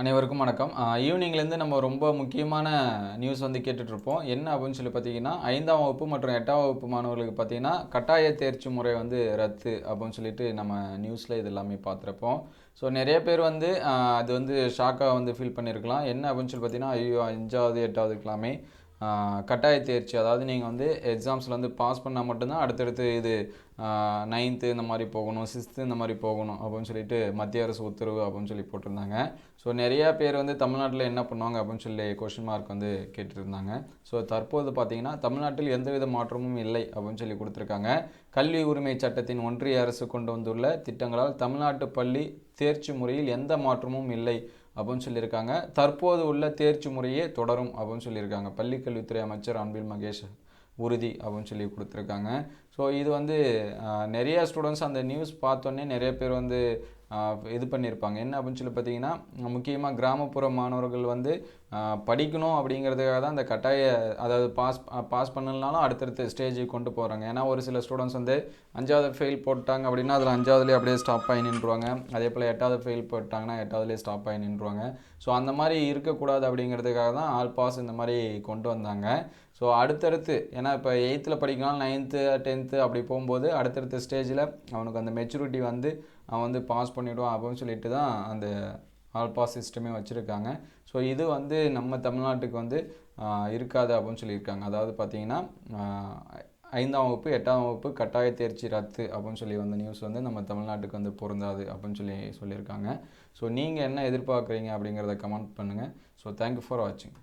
அனைவருக்கும் வணக்கம். ஈவினிங்லேருந்து நம்ம ரொம்ப முக்கியமான நியூஸ் வந்து கேட்டுட்ருப்போம். என்ன அப்படின்னு சொல்லி பார்த்தீங்கன்னா ஐந்தாம் வகுப்பு மற்றும் எட்டாம் வகுப்பு மாணவர்களுக்கு பார்த்தீங்கன்னா கட்டாய தேர்ச்சி முறை வந்து ரத்து அப்படின்னு சொல்லிட்டு நம்ம நியூஸில் இது எல்லாமே பார்த்துருப்போம். ஸோ நிறைய பேர் வந்து அது வந்து ஷாக்காக வந்து ஃபீல் பண்ணியிருக்கலாம். என்ன அப்படின்னு சொல்லி பார்த்தீங்கன்னா ஐயோ அஞ்சாவது எட்டாவதுக்கெல்லாமே கட்டாய தேர்ச்சி. அதாவது நீங்கள் வந்து எக்ஸாம்ஸில் வந்து பாஸ் பண்ணால் மட்டும்தான் அடுத்தடுத்து இது நைன்த்து இந்த மாதிரி போகணும் சிக்ஸ்த்து இந்த மாதிரி போகணும் அப்படின்னு சொல்லிட்டு மத்திய அரசு உத்தரவு அப்படின்னு சொல்லி போட்டிருந்தாங்க. ஸோ நிறையா பேர் வந்து தமிழ்நாட்டில் என்ன பண்ணுவாங்க அப்படின்னு சொல்லி கொஷின் மார்க் வந்து கேட்டுருந்தாங்க. ஸோ தற்போது பார்த்தீங்கன்னா தமிழ்நாட்டில் எந்தவித மாற்றமும் இல்லை அப்படின்னு சொல்லி கொடுத்துருக்காங்க. கல்வி உரிமை சட்டத்தின் ஒன்றிய அரசு கொண்டு வந்துள்ள திட்டங்களால் தமிழ்நாட்டு பள்ளி தேர்ச்சி முறையில் எந்த மாற்றமும் இல்லை அப்படின்னு சொல்லியிருக்காங்க. தற்போது உள்ள தேர்ச்சி முறையே தொடரும் அப்படின்னு சொல்லியிருக்காங்க. பள்ளிக்கல்வித்துறை அமைச்சர் அன்பில் மகேஷ் உறுதி அப்படின்னு சொல்லி கொடுத்துருக்காங்க. ஸோ இது வந்து நிறைய ஸ்டூடெண்ட்ஸ் அந்த நியூஸ் பார்த்தோன்னே நிறைய பேர் வந்து இது பண்ணியிருப்பாங்க என்ன அப்படின்னு சொல்லி பார்த்தீங்கன்னா முக்கியமாக கிராமப்புற மாணவர்கள் வந்து படிக்கணும் அப்படிங்கிறதுக்காக தான் அந்த கட்டாய அதாவது பாஸ் பாஸ் பண்ணலனாலும் அடுத்தடுத்த ஸ்டேஜுக்கு கொண்டு போகிறாங்க ஏன்னா ஒரு சில ஸ்டூடெண்ட்ஸ் வந்து அஞ்சாவது ஃபெயில் போட்டாங்க அப்படின்னா அதில் அஞ்சாவதுலேயே அப்படியே ஸ்டாப் ஆகி நின்றுவாங்க அதே போல் எட்டாவது ஃபெயில் போட்டாங்கன்னா எட்டாவதுலேயே ஸ்டாப் ஆகி நின்றுவாங்க ஸோ அந்த மாதிரி இருக்கக்கூடாது அப்படிங்கிறதுக்காக தான் ஆல் பாஸ் இந்த மாதிரி கொண்டு வந்தாங்க. ஸோ அடுத்தடுத்து ஏன்னா இப்போ எயித்தில் படிக்கலாம் நைன்த்து டென்த்து அப்படி போகும்போது அடுத்தடுத்த ஸ்டேஜில் அவனுக்கு அந்த மெச்சூரிட்டி வந்து அவன் வந்து பாஸ் பண்ணிவிடுவான் அப்படின்னு சொல்லிட்டு தான் அந்த ஆல் பாஸ் சிஸ்டமே வச்சுருக்காங்க. ஸோ இது வந்து நம்ம தமிழ்நாட்டுக்கு வந்து இருக்காது அப்படின்னு சொல்லியிருக்காங்க. அதாவது பார்த்தீங்கன்னா ஐந்தாம் வகுப்பு எட்டாம் வகுப்பு கட்டாய தேர்ச்சி ரத்து அப்படின்னு சொல்லி வந்த நியூஸ் வந்து நம்ம தமிழ்நாட்டுக்கு வந்து பொருந்தாது அப்படின்னு சொல்லி சொல்லியிருக்காங்க. ஸோ நீங்கள் என்ன எதிர்பார்க்குறீங்க அப்படிங்கிறத கமெண்ட் பண்ணுங்கள் ஸோ தேங்க்யூ ஃபார் வாட்சிங்